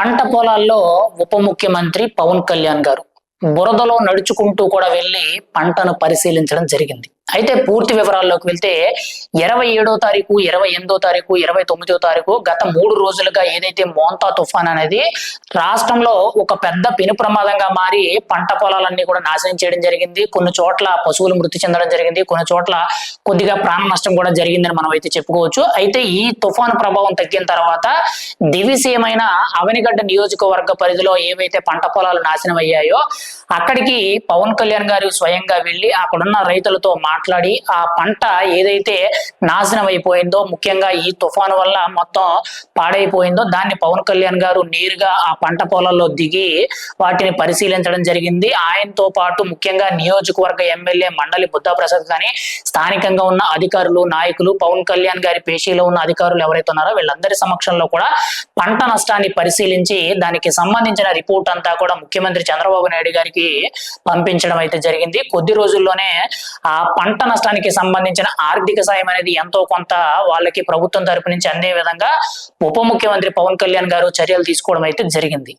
పంట పొలాల్లో ఉప ముఖ్యమంత్రి పవన్ కళ్యాణ్ గారు బురదలో నడుచుకుంటూ కూడా వెళ్ళి పంటను పరిశీలించడం జరిగింది. అయితే పూర్తి వివరాల్లోకి వెళ్తే ఇరవై ఏడో తారీఖు ఇరవై ఎనిమిదో తారీఖు ఇరవై తొమ్మిదో తారీఖు గత మూడు రోజులుగా ఏదైతే మోంతా తుఫాన్ అనేది రాష్ట్రంలో ఒక పెద్ద పెను ప్రమాదంగా మారి పంట పొలాలన్నీ కూడా నాశనం చేయడం జరిగింది. కొన్ని చోట్ల పశువులు మృతి చెందడం జరిగింది. కొన్ని చోట్ల కొద్దిగా ప్రాణ నష్టం కూడా జరిగిందని మనం అయితే చెప్పుకోవచ్చు. అయితే ఈ తుఫాన్ ప్రభావం తగ్గిన తర్వాత దివిసీయమైన అవనిగడ్డ నియోజకవర్గ పరిధిలో ఏవైతే పంట పొలాలు నాశనం అయ్యాయో అక్కడికి పవన్ కళ్యాణ్ గారు స్వయంగా వెళ్ళి అక్కడున్న రైతులతో మాట్లాడి ఆ పంట ఏదైతే నాశనం అయిపోయిందో ముఖ్యంగా ఈ తుఫాను వల్ల మొత్తం పాడైపోయిందో దాన్ని పవన్ కళ్యాణ్ గారు నేరుగా ఆ పంట పొలాల్లో దిగి వాటిని పరిశీలించడం జరిగింది. ఆయనతో పాటు ముఖ్యంగా నియోజకవర్గ ఎమ్మెల్యే మండలి బుద్ధప్రసాద్ కానీ స్థానికంగా ఉన్న అధికారులు నాయకులు పవన్ కళ్యాణ్ గారి పేషీలో ఉన్న అధికారులు ఎవరైతే ఉన్నారో వీళ్ళందరి సమక్షంలో కూడా పంట నష్టాన్ని పరిశీలించి దానికి సంబంధించిన రిపోర్ట్ అంతా కూడా ముఖ్యమంత్రి చంద్రబాబు నాయుడు గారికి పంపించడం అయితే జరిగింది. కొద్ది రోజుల్లోనే ఆ పంట నష్టానికి సంబంధించిన ఆర్థిక సాయం అనేది ఎంతో కొంత వాళ్ళకి ప్రభుత్వం తరపు నుంచి అందే విధంగా ఉప ముఖ్యమంత్రి పవన్ కళ్యాణ్ గారు చర్యలు తీసుకోవడం అయితే జరిగింది.